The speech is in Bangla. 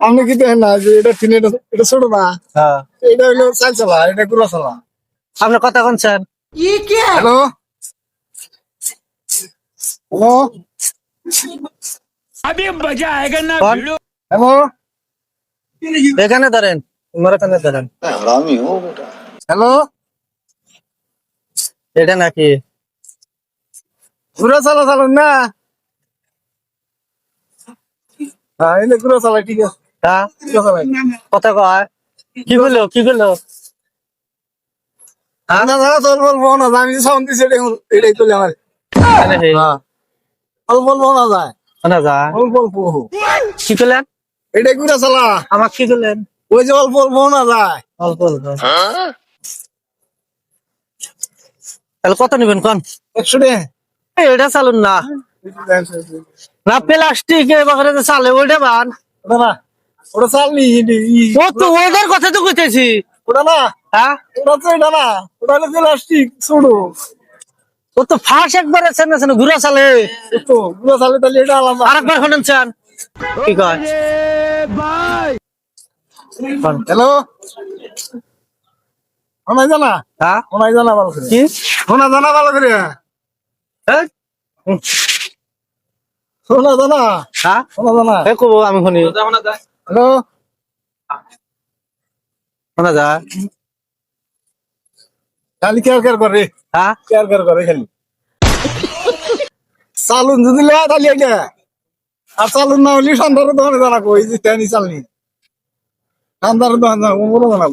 আপনি কি দেখেন না যে এটা টিনে এটা ছোট না। হ্যাঁ। এটা হলো চাল চালা এটা গুড়া চালা। আপনার কথা কোনছেন হ্যালো? হ্যালো? এখানে ধরেন তোমার ধরেন। হ্যালো? এটা নাকি? গুড়া চালা চালান না? হ্যাঁ যে গুড়া চালা ঠিক আছে। হ্যাঁ কথা কয়। কি কি বলল না না তোর বলব না আমি সাউন্ড দিছি এটা এটাই চলে আমার। হ্যাঁ। না যায়। যা অল্প অল্প। কি করলেন? এটাই গুড়া চালা। আমার কি করলেন? ওই যে অল্প অল্প না যায় অল্প অল্প। তাহলে কত নিবেন কোন? একশো টাকা। এটা চালুন না। না প্লাস্টিক এবারে চালে ওইটা বান না ওটা চালনি ও তো ওইটার কথা তো কইতেছি। ওটা না। হ্যাঁ? ওটা তো এটা না। ওটা হলো প্লাস্টিক ছোট ও তো ফাঁস একবার চেনে চেনে ঘুরা চালে। তো গুড়া চালে তাহলে এটা আলাদা। আরেকবার শোনেন চান। কি কয়? কোন? হ্যালো? শোনাই জানা হ্যাঁ? জানা ভালো করে? কি? শোনা জানা ভালো করে? হ্যাঁ শোনা জানা হ্যাঁ? শোনা জানা এ কব আমি শুনি। হ্যালো? শোনা যা খালি কেয়ার কেয়ার করে। হ্যাঁ? কেয়ার কেয়ার করে খালি। চালুন যদি লে তাহলে এটা। আর চালুন না হলে সন্ধ্যার দোকানে জানাব এই যে তেনি চালনি। সন্ধ্যার দোকান জানাব বলো জানাব।